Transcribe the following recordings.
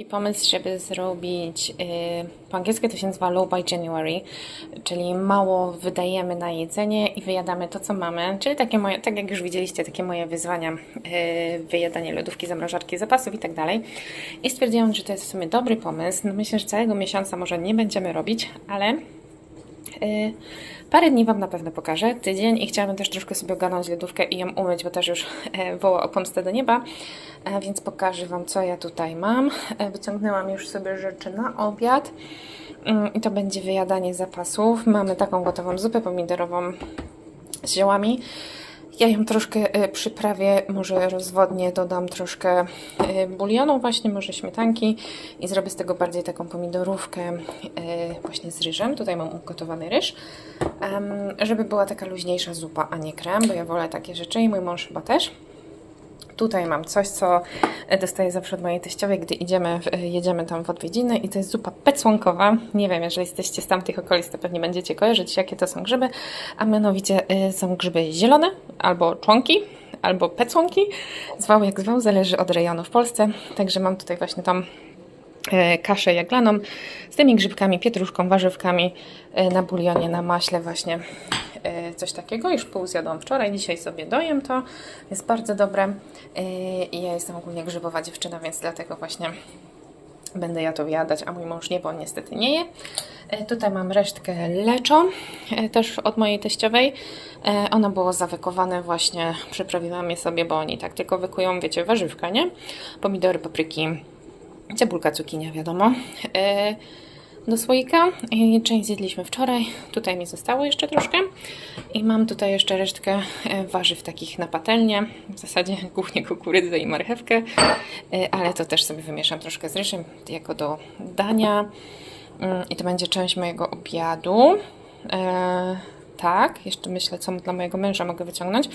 I pomysł, żeby zrobić, yy, po angielsku to się nazywa low by January, czyli mało wydajemy na jedzenie i wyjadamy to, co mamy, czyli takie moje, tak jak już widzieliście, takie moje wyzwania, yy, wyjadanie lodówki, zamrażarki, zapasów i tak dalej. I stwierdziłam, że to jest w sumie dobry pomysł. No myślę, że całego miesiąca może nie będziemy robić, ale Parę dni Wam na pewno pokażę, tydzień i chciałabym też troszkę sobie ogarnąć lodówkę i ją umyć, bo też już e, woła o pomstę do nieba, e, więc pokażę Wam, co ja tutaj mam. E, Wyciągnęłam już sobie rzeczy na obiad Mm, i to będzie wyjadanie zapasów. Mamy taką gotową zupę pomidorową z ziołami. Ja ją troszkę e, przyprawię, może rozwodnię, dodam troszkę e, bulionu właśnie, może śmietanki i zrobię z tego bardziej taką pomidorówkę e, właśnie z ryżem. Tutaj mam ugotowany ryż, żeby była taka luźniejsza zupa, a nie krem, bo ja wolę takie rzeczy i mój mąż chyba też. Tutaj mam coś, co dostaję zawsze od mojej teściowej, gdy idziemy, w- jedziemy tam w odwiedziny i to jest zupa pecłonkowa. Nie wiem, jeżeli jesteście z tamtych okolic, to pewnie będziecie kojarzyć, jakie to są grzyby, a mianowicie y, są grzyby zielone, albo członki, albo pecłonki, zwał jak zwał, zależy od rejonu w Polsce. Także mam tutaj właśnie e, kaszę jaglaną z tymi grzybkami, pietruszką, warzywkami e, na bulionie, na maśle właśnie e, coś takiego. Już pół zjadłam wczoraj, dzisiaj sobie dojem to. Jest bardzo dobre E, i ja jestem ogólnie grzybowa dziewczyna, więc dlatego właśnie będę ja to jadać, a mój mąż nie, bo on niestety nie je. E, Tutaj mam resztkę leczą, e, też od mojej teściowej. E, Ono było zawykowane właśnie, przyprawiłam je sobie, bo oni tak tylko wykują, wiecie, warzywka, nie? Pomidory, papryki, cebulka, cukinia, wiadomo. E, Do słoika. I część zjedliśmy wczoraj. Tutaj mi zostało jeszcze troszkę. I mam tutaj jeszcze resztkę e, warzyw takich na patelnię. W zasadzie głównie kukurydzę i marchewkę. E, Ale to też sobie wymieszam troszkę z ryżem jako do dania. Mm, I to będzie część mojego obiadu. E, tak, jeszcze myślę, co dla mojego męża mogę wyciągnąć.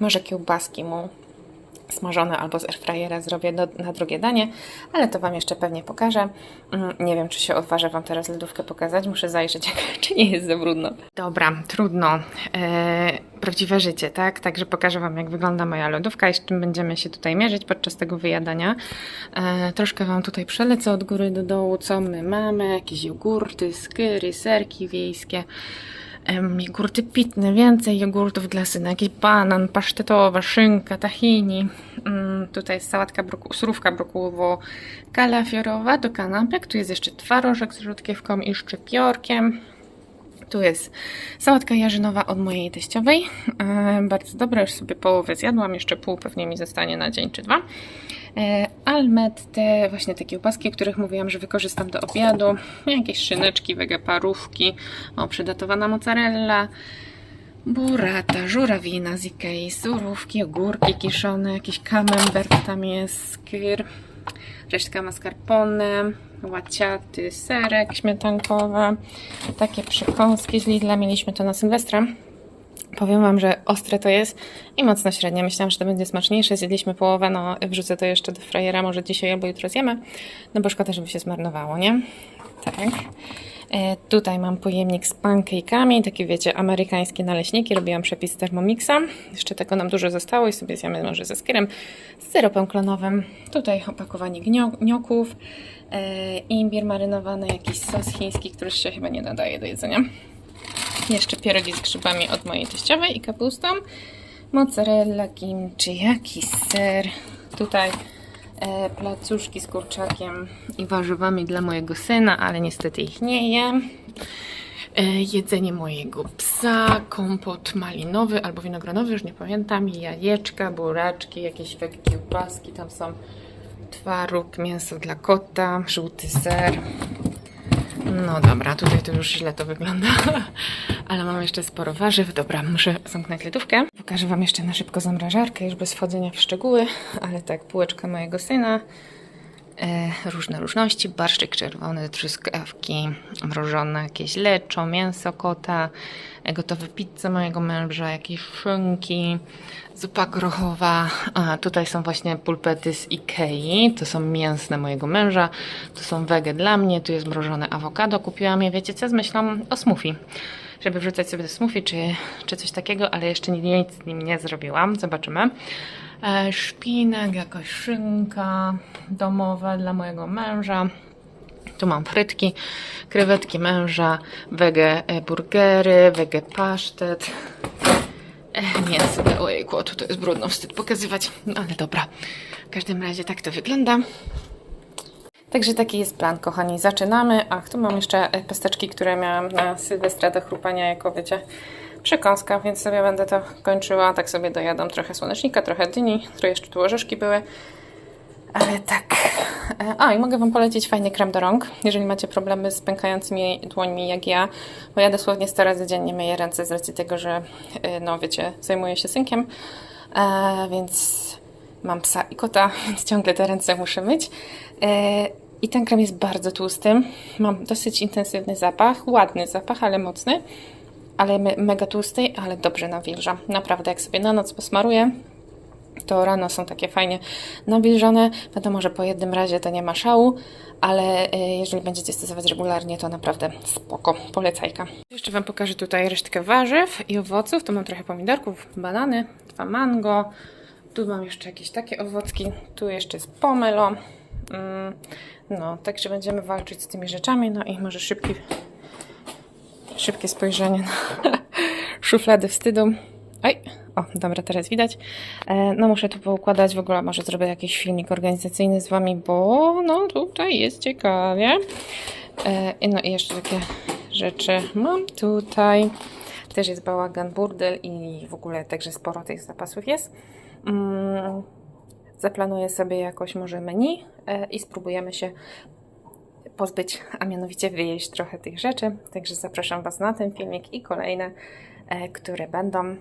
Może kiełbaski mu smażone albo z airfryera zrobię do, na drugie danie, ale to Wam jeszcze pewnie pokażę. Mm, Nie wiem, czy się odważę Wam teraz lodówkę pokazać. Muszę zajrzeć, czy nie jest za brudno. Dobra, trudno. E, prawdziwe życie, tak? Także pokażę Wam, jak wygląda moja lodówka i z czym będziemy się tutaj mierzyć podczas tego wyjadania. E, troszkę Wam tutaj przelecę od góry do dołu, co my mamy. Jakieś jogurty, skyry, serki wiejskie. Jogurty pitne, więcej jogurtów dla syna, jakiś banan, pasztetowa, szynka, tahini. Mm, tutaj jest sałatka, broku, surówka brokułowo-kalafiorowa do kanapek. Tu jest jeszcze twarożek z rzutkiewką i szczypiorkiem. Tu jest sałatka jarzynowa od mojej teściowej. E, bardzo dobra, już sobie połowę zjadłam, jeszcze pół pewnie mi zostanie na dzień czy dwa. E, Almet, te właśnie te kiełbaski, o których mówiłam, że wykorzystam do obiadu. Jakieś szyneczki, wegeparówki, o, przydatowana mozzarella, burrata, żurawina z Ikei, surówki, ogórki kiszone, jakiś camembert tam jest, skyr, resztka mascarpone, łaciaty, serek śmietankowy, takie przekąski z Lidla, mieliśmy to na Sylwestra. Powiem Wam, że ostre to jest i mocno średnie. Myślałam, że to będzie smaczniejsze. Zjedliśmy połowę, no wrzucę to jeszcze do frajera, może dzisiaj albo jutro zjemy. No bo szkoda, żeby się zmarnowało, nie? Tak. E, tutaj mam pojemnik z pancake'ami, takie wiecie, amerykańskie naleśniki. Robiłam przepis z Thermomixa. Jeszcze tego nam dużo zostało i sobie zjemy może ze skierem, z syropem klonowym. Tutaj opakowanie gnio- gnioków, e, imbir marynowany, jakiś sos chiński, który się chyba nie nadaje do jedzenia. Jeszcze pierogi z grzybami od mojej teściowej i kapustą. Mozzarella, kimchi, jakiś ser. Tutaj e, placuszki z kurczakiem i warzywami dla mojego syna, ale niestety ich nie jem. E, jedzenie mojego psa, kompot malinowy albo winogronowy, już nie pamiętam, jajeczka, buraczki, jakieś kiełbaski, tam są twaróg, mięso dla kota, żółty ser. No dobra, tutaj to już źle to wygląda, ale mam jeszcze sporo warzyw. Dobra, muszę zamknąć lodówkę. Pokażę Wam jeszcze na szybko zamrażarkę, już bez wchodzenia w szczegóły, ale tak, półeczka mojego syna, różne różności, barszczyk czerwony, truskawki, mrożone jakieś leczo, mięso kota, e, gotowe pizze mojego męża, jakieś szynki, zupa grochowa. A, tutaj są właśnie pulpety z Ikei, to są mięsne mojego męża, to są wege dla mnie, tu jest mrożone awokado, kupiłam je, wiecie co, z myślą o smoothie. Żeby wrzucać sobie do smoothie czy, czy coś takiego, ale jeszcze nic z nim nie zrobiłam, zobaczymy. E, szpinak, jakaś szynka domowa dla mojego męża. Tu mam frytki, krewetki męża, wege e, burgery, wege pasztet. E, mięso, ojejku, to jest brudno, wstyd pokazywać, no ale dobra. W każdym razie tak to wygląda. Także taki jest plan, kochani. Zaczynamy. Ach, tu mam jeszcze pesteczki, które miałam na Sylwestra do chrupania, jako wiecie, przekąska, więc sobie będę to kończyła. Tak sobie dojadam trochę słonecznika, trochę dyni, które jeszcze tu orzeszki były. Ale tak. E, A, i mogę Wam polecić fajny krem do rąk, jeżeli macie problemy z pękającymi dłońmi jak ja, bo ja dosłownie 100 razy dziennie myję ręce z racji tego, że, e, no wiecie, zajmuję się synkiem, e, więc mam psa i kota, więc ciągle te ręce muszę myć. E, I ten krem jest bardzo tłusty, mam dosyć intensywny zapach, ładny zapach, ale mocny, ale me mega tłusty, ale dobrze nawilża. Naprawdę, jak sobie na noc posmaruję, to rano są takie fajnie nawilżone. Wiadomo, że po jednym razie to nie ma szału, ale y, jeżeli będziecie stosować regularnie, to naprawdę spoko, polecajka. Jeszcze Wam pokażę tutaj resztkę warzyw i owoców. Tu mam trochę pomidorków, banany, dwa mango. Tu mam jeszcze jakieś takie owocki. Tu jeszcze jest pomelo. Mm, No, także będziemy walczyć z tymi rzeczami. No i może szybki, szybkie spojrzenie na szuflady wstydu. Oj, o, dobra, teraz widać. E, no muszę tu poukładać, w ogóle może zrobię jakiś filmik organizacyjny z Wami, bo no tutaj jest ciekawie. E, no i jeszcze takie rzeczy mam tutaj. Też jest bałagan, burdel i w ogóle także sporo tych zapasów jest. Mm, zaplanuję sobie jakoś może menu e, i spróbujemy się pozbyć, a mianowicie wyjeść trochę tych rzeczy. Także zapraszam Was na ten filmik i kolejne, e, które będą.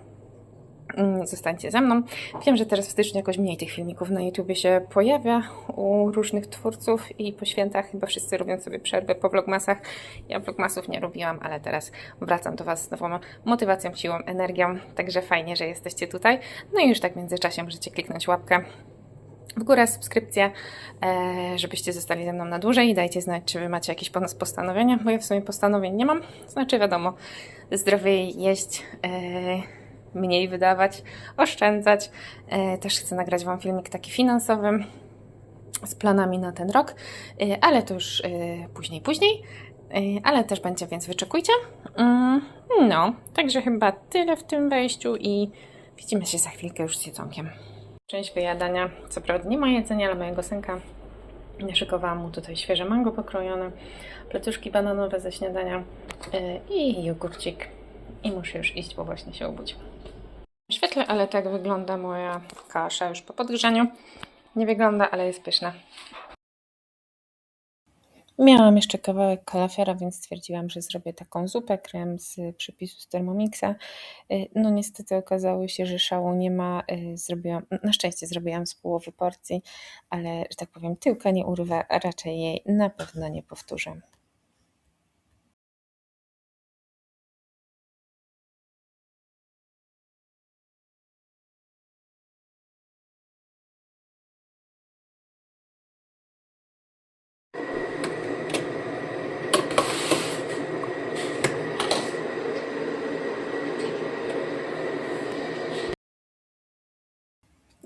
Mm, Zostańcie ze mną. Wiem, że teraz w styczniu jakoś mniej tych filmików na YouTubie się pojawia u różnych twórców i po świętach chyba wszyscy robią sobie przerwę po vlogmasach. Ja vlogmasów nie robiłam, ale teraz wracam do Was z nową motywacją, siłą, energią. Także fajnie, że jesteście tutaj. No i już tak w międzyczasie możecie kliknąć łapkę w górę, subskrypcję, e, żebyście zostali ze mną na dłużej i dajcie znać, czy Wy macie jakieś pos- postanowienia, bo ja w sumie postanowień nie mam. Znaczy wiadomo, zdrowiej jeść, e, mniej wydawać, oszczędzać. E, Też chcę nagrać Wam filmik taki finansowy z planami na ten rok, ale to już później, później. Ale też będzie, więc wyczekujcie. Mm, No, także chyba tyle w tym wejściu i widzimy się za chwilkę już z jedzonkiem. Część wyjadania, co prawda nie ma jedzenia, ale mojego synka. Szykowałam mu tutaj świeże mango pokrojone, plecuszki bananowe ze śniadania yy, i jogurcik. I muszę już iść, bo właśnie się obudził. Świetlę, ale tak wygląda moja kasza już po podgrzaniu. Nie wygląda, ale jest pyszna. Miałam jeszcze kawałek kalafiora, więc stwierdziłam, że zrobię taką zupę krem z przepisu z Thermomixa. Y, No niestety okazało się, że szału nie ma. y, Zrobiłam, na szczęście zrobiłam z połowy porcji, ale że tak powiem tyłka nie urwę, raczej jej na pewno nie powtórzę.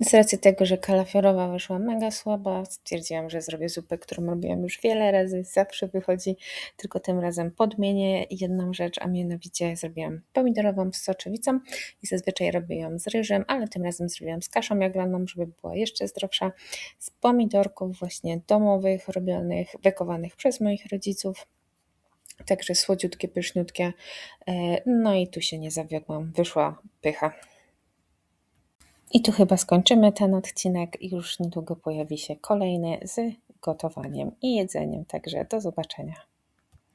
Z racji tego, że kalafiorowa wyszła mega słaba, stwierdziłam, że zrobię zupę, którą robiłam już wiele razy, zawsze wychodzi, tylko tym razem podmienię jedną rzecz, a mianowicie zrobiłam pomidorową z soczewicą i zazwyczaj robię ją z ryżem, ale tym razem zrobiłam z kaszą jaglaną, żeby była jeszcze zdrowsza, z pomidorków właśnie domowych, robionych, wykowanych przez moich rodziców. Także słodziutkie, pyszniutkie. E, No i tu się nie zawiodłam, wyszła pycha. I tu chyba skończymy ten odcinek. Już niedługo pojawi się kolejny z gotowaniem i jedzeniem. Także do zobaczenia.